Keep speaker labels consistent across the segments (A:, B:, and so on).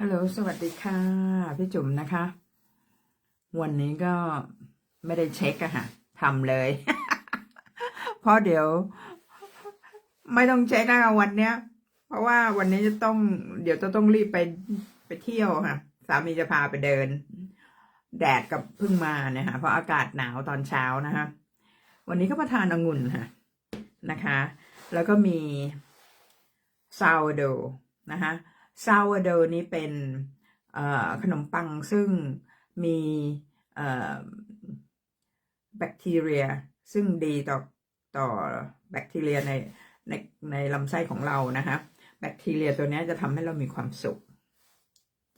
A: ฮัลโหล สวัสดีค่ะ พี่จุ๋มนะคะ วันนี้ก็ไม่ได้เช็คอะค่ะทำเลย เพราะเดี๋ยว ไม่ต้องเช็คนะคะวันเนี้ย เพราะว่าวันนี้จะต้อง เดี๋ยวจะต้องรีบไปไปเที่ยวค่ะ สามีจะพาไปเดิน แดดกับพิ่งมาเนี่ยค่ะเพราะอากาศหนาวตอนเช้านะคะ วันนี้ก็มาทานองุ่นค่ะนะคะ แล้วก็มีซาวโดนะคะ ซาวโดอร์นี้เป็นขนมปังซึ่งมีแบคทีเรีย ซึ่งดีต่อต่อแบคทีเรียในในในลำไส้ของเรานะคะแบคทีเรียตัวนี้จะทำให้เรามีความสุข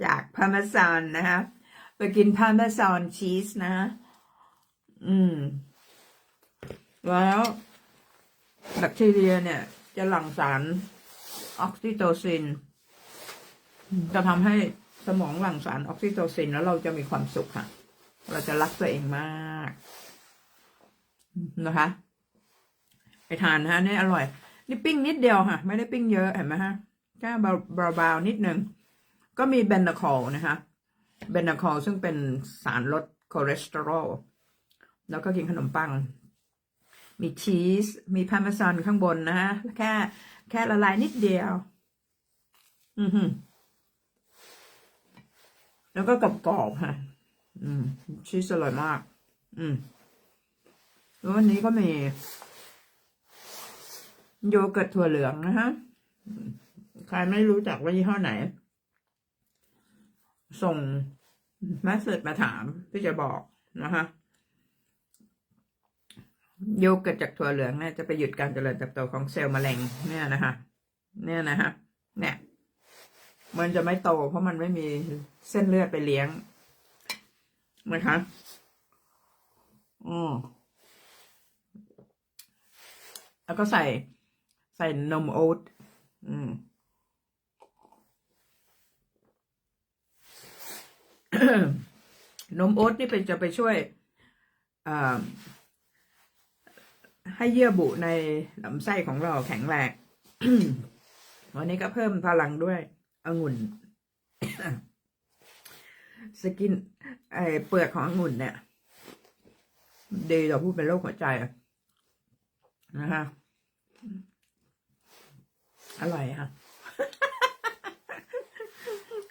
A: จากพาร์เมซานนะคะไปกินพาร์เมซานชีสนะ อืม แล้วแบคทีเรียเนี่ยจะหลั่งสารออกซิโตซิน จะทำให้สมองหลั่งสารออกซิโตซินแล้วเราจะมีความสุขค่ะ เราจะรักตัวเองมากนะคะ ไปทานนะฮะนี่อร่อย นี่ปิ้งนิดเดียวค่ะ ไม่ได้ปิ้งเยอะเห็นไหมฮะแค่เบาๆนิดนึง ก็มีเบนนาคอลนะคะเบนนาคอลซึ่งเป็นสารลดคอเลสเตอรอลแล้วก็กินขนมปัง มีชีส มีพาร์เมซานข้างบนนะฮะ แค่ แค่ละลายนิดเดียว อือหือ แล้วก็กรอบกรอบๆค่ะ อืม ชีสอร่อยมาก อืม แล้ววันนี้ก็มี โยเกิร์ตถั่วเหลืองนะฮะ ใครไม่รู้จักว่ายี่ห้อไหน ส่งแมสเซจมาถามพี่จะบอกนะคะโยเกิร์ตจากถั่วเหลืองเนี่ยจะไปหยุดการเจริญเติบโตของเซลล์มะเร็งเนี่ยนะคะเนี่ยนะฮะเนี่ย มันจะไม่โต เพราะมันไม่มีเส้นเลือดไปเลี้ยงนะคะอืมแล้วก็ใส่ใส่นมโอ๊ตอืมนมโอ๊ตนี่เป็นจะไปช่วยให้เยื่อบุในลำไส้ของเราแข็งแรง วันนี้ก็เพิ่มพลังด้วย องุ่น สกิน ไอเปลือกขององุ่นเนี่ยดีต่อผู้เป็นโรคหัวใจนะคะอร่อยค่ะ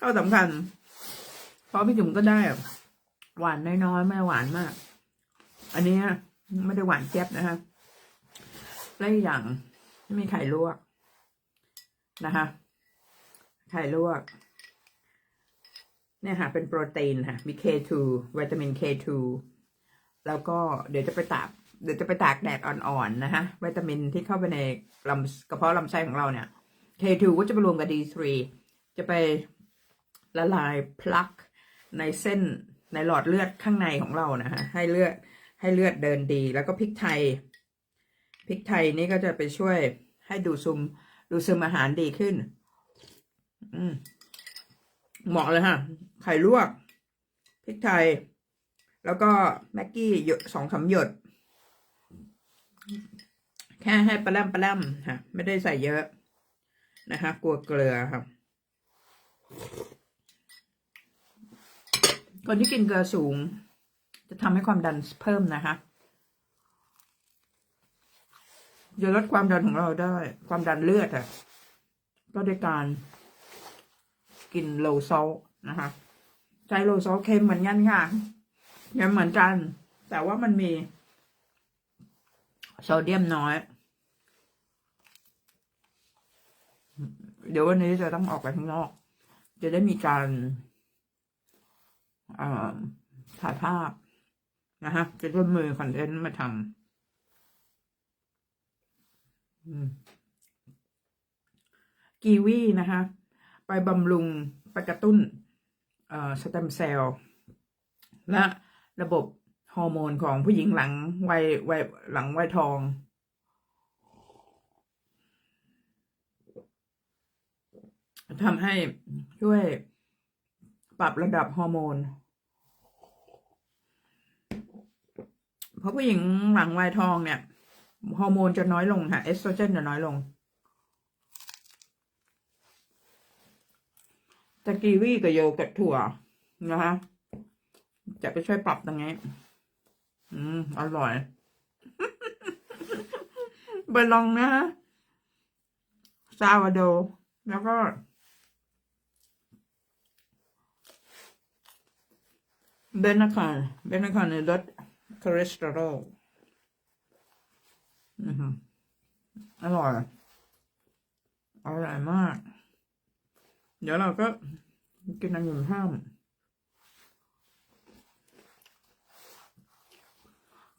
A: ก็สำคัญเพราะพี่จุ๋มก็ได้หวานน้อยๆไม่หวานมาก อันนี้ไม่ได้หวานเจี๊ยบนะคะและอีกอย่างไม่มีไข่ลวกนะคะ ไข่ลวก เนี่ยค่ะ เป็นโปรตีนค่ะ มี K2 วิตามิน K2 แล้วก็เดี๋ยวจะไปตากเดี๋ยวจะไปตากแดดอ่อนๆนะคะวิตามินที่เข้าไปในลำกระเพาะลำไส้ของเราเนี่ย K2 ก็จะไปรวมกับ D3 จะไปละลายพลักในเส้นในหลอดเลือดข้างในของเรานะคะให้เลือดให้เลือดเดินดี แล้วก็พริกไทยพริกไทยนี่ก็จะไปช่วยให้ดูดซึมดูดซึมอาหารดีขึ้น เหมาะเลยค่ะไข่ลวก พริกไทย แล้วก็แม็กกี้หยดสองสาหยด แค่ให้ปลาแรมปลาแรมค่ะไม่ได้ใส่เยอะนะคะ กลัวเกลือครับ คนที่กินเกลือสูง จะทำให้ความดันเพิ่มนะคะจะลดความดันของเราได้ ความดันเลือดอะก็ด้วยการ กินโลซอลนะคะ ใช้โลซอลเค็มเหมือนกันค่ะยังเหมือนกัน แต่ว่ามันมีโซเดียมน้อย เดี๋ยววันนี้จะต้องออกไปข้างนอก จะได้มีการถ่ายภาพนะฮะ จะร่วมมือคอนเทนต์มาทำกีวีนะคะ ไปบำรุงไปกระตุ้นสเต็มเซลล์และระบบฮอร์โมนของผู้หญิงหลังวัยวัยหลังวัยทอง ทำให้ช่วยปรับระดับฮอร์โมน เพราะผู้หญิงหลังวัยทองเนี่ย ฮอร์โมนจะน้อยลงค่ะเอสโตรเจนจะน้อยลง ตะกีวี่กับโยเกิร์ตถั่วนะคะจะไปช่วยปรับตรงนี้ อืม อร่อยไปลองนะฮะซาวาโด แล้วก็ เบนาคอนเบนาคอนในลดคอเลสเตอรอลอือหืออร่อย อร่อยมาก เดี๋ยวเราก็กินอันอื่นห้าม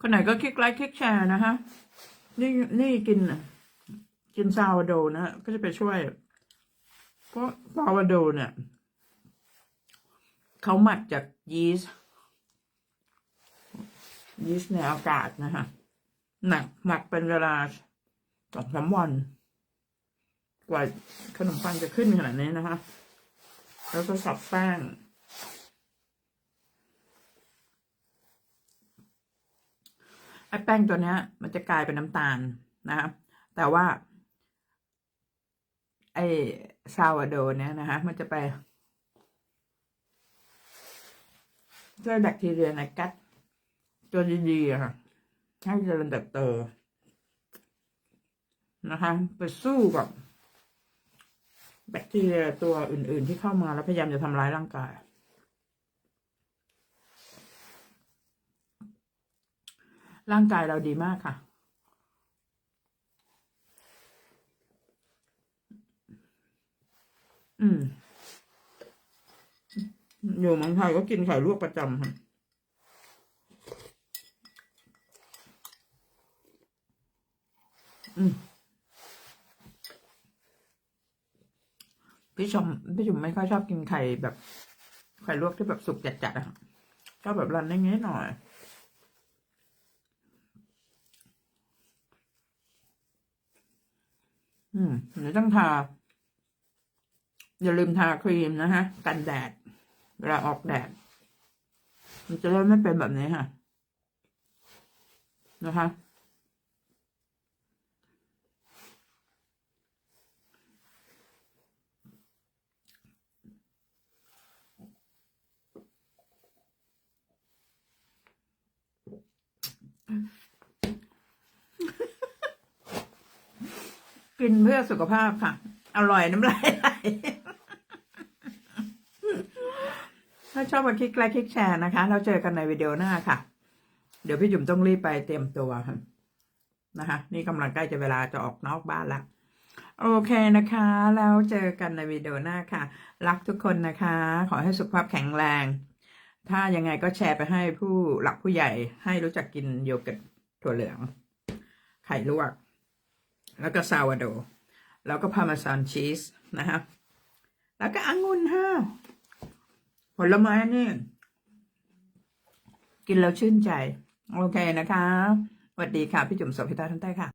A: คนไหนก็คลิกไลค์คลิกแชร์นะฮะ นี่นี่กิน กินซาวโดนะฮะ ก็จะไปช่วย เพราะซาวโดเนี่ยเขาหมักจากยีสต์ยีสต์ในอากาศนะฮะหนักหมักเป็นเวลาสองสามวัน กว่าขนมปังจะขึ้นขนาดนี้นะคะ แล้วก็สับแป้ง ไอ้แป้งตัวเนี้ยมันจะกลายเป็นน้ำตาลนะคะ แต่ว่า ไอ้ซาวโดเนี้ยนะคะ มันจะไปช่วยแบคทีเรียในกัดตัวดีๆค่ะให้เจริญเติบโตนะคะ ไปสู้กับ แบคทีเรียตัวอื่น ๆ ที่เข้ามาแล้วพยายามจะทำร้ายร่างกาย ร่างกายเราดีมากค่ะ อืม อยู่เมืองไทยก็กินไข่ลวกประจำค่ะอืม พี่ชมพี่จุ๋มไม่ค่อยชอบกินไข่แบบไข่ลวกที่แบบสุกจัดๆอะค่ะชอบแบบรันได้งี้หน่อยอืมเดี๋ยวต้องทา อย่าลืมทาครีมนะฮะ กันแดด เวลาออกแดด มันจะได้ไม่เป็นแบบนี้ค่ะ นะคะ กินเพื่อสุขภาพค่ะ อร่อยน้ำลายไหลถ้าชอบมาคลิกไลค์คลิกแชร์นะคะ เราเจอกันในวิดีโอหน้าค่ะ เดี๋ยวพี่จุ๋มต้องรีบไปเตรียมตัวค่ะนะคะ นี่กำลังใกล้จะเวลาจะออกนอกบ้านละโอเคนะคะ แล้วเจอกันในวิดีโอหน้าค่ะ รักทุกคนนะคะ ขอให้สุขภาพแข็งแรง ถ้ายังไงก็แชร์ไปให้ผู้หลักผู้ใหญ่ให้รู้จักกินโยเกิร์ตถั่วเหลือง ไข่ลวก แล้วก็ซาวโด แล้วก็พาร์เมซานชีสนะคะ แล้วก็องุ่นฮะผลไม้นี่ กินแล้วชื่นใจ โอเคนะคะสวัสดีค่ะ พี่จุ๋มโสภิตาท่านใต้ค่ะ